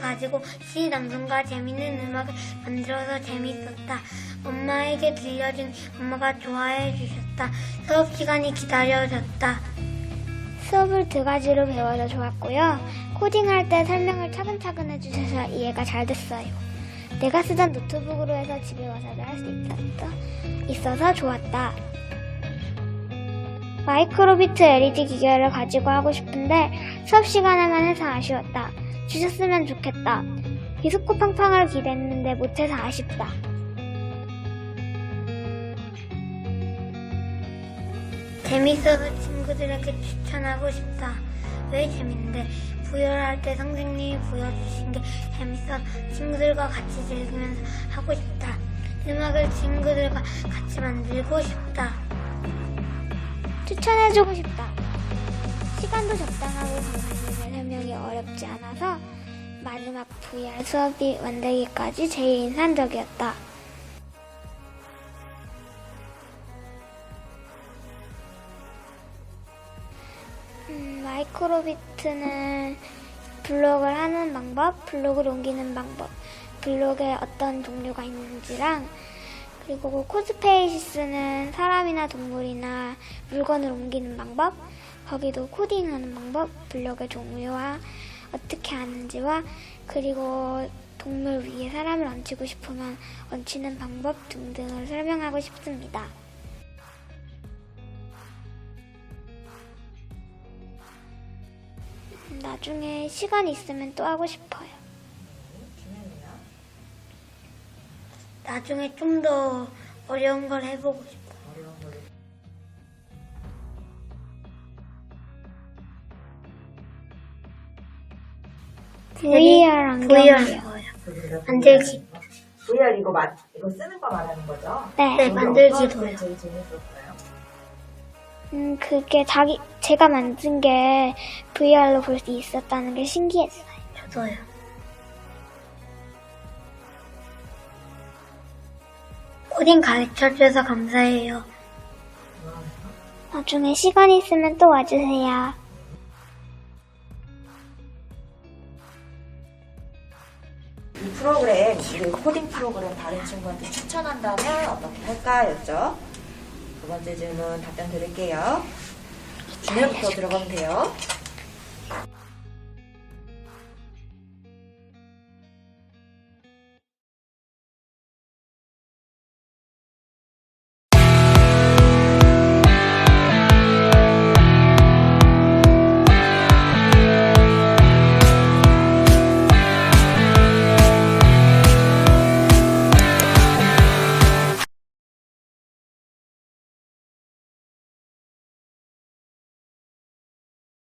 가지고 시 남성과 재밌는 음악을 만들어서 재밌었다. 엄마에게 들려준 엄마가 좋아해 주셨다. 수업 시간이 기다려졌다. 수업을 두 가지로 배워서 좋았고요. 코딩할 때 설명을 차근차근 해주셔서 이해가 잘 됐어요. 내가 쓰던 노트북으로 해서 집에 와서도 할 수 있어서 좋았다. 마이크로비트 LED 기계를 가지고 하고 싶은데 수업 시간에만 해서 아쉬웠다. 주셨으면 좋겠다. 디스코 팡팡을 기대했는데 못해서 아쉽다. 재밌어서 친구들에게 추천하고 싶다. 왜 재밌는데? 부여할 때 선생님이 보여주신 게 재밌어 친구들과 같이 즐기면서 하고 싶다. 음악을 친구들과 같이 만들고 싶다. 추천해주고 싶다. 시간도 적당하고 강사님의 설명이 어렵지 않아서 마지막 VR 수업이 만들기까지 제일 인상적이었다. 음, 마이크로비트는 블록을 하는 방법, 블록을 옮기는 방법, 블록에 어떤 종류가 있는지랑 그리고 코스페이시스는 사람이나 동물이나 물건을 옮기는 방법, 거기도 코딩하는 방법, 블록의 종류와 어떻게 하는지와 그리고 동물 위에 사람을 얹히고 싶으면 얹히는 방법 등등을 설명하고 싶습니다. 음, 나중에 시간 있으면 또 하고 싶어요. 나중에 좀 더 어려운 걸 해보고 싶다. VR VR 안경이요. 만들기. VR 이거 맞 이거 쓰는 거 말하는 거죠? 네. 네, 만들기도요. 제일 재밌었어요. 음, 그게 자기, 제가 만든 게 VR로 볼 수 있었다는 게 신기했어요. 저도요. 코딩 가르쳐줘서 감사해요. 나중에 시간 있으면 또 와주세요. 이 프로그램, 우리 코딩 프로그램 다른 친구한테 추천한다면 어떻게 할까였죠? 두 번째 질문 답변 드릴게요. 주면부터 들어가면 돼요.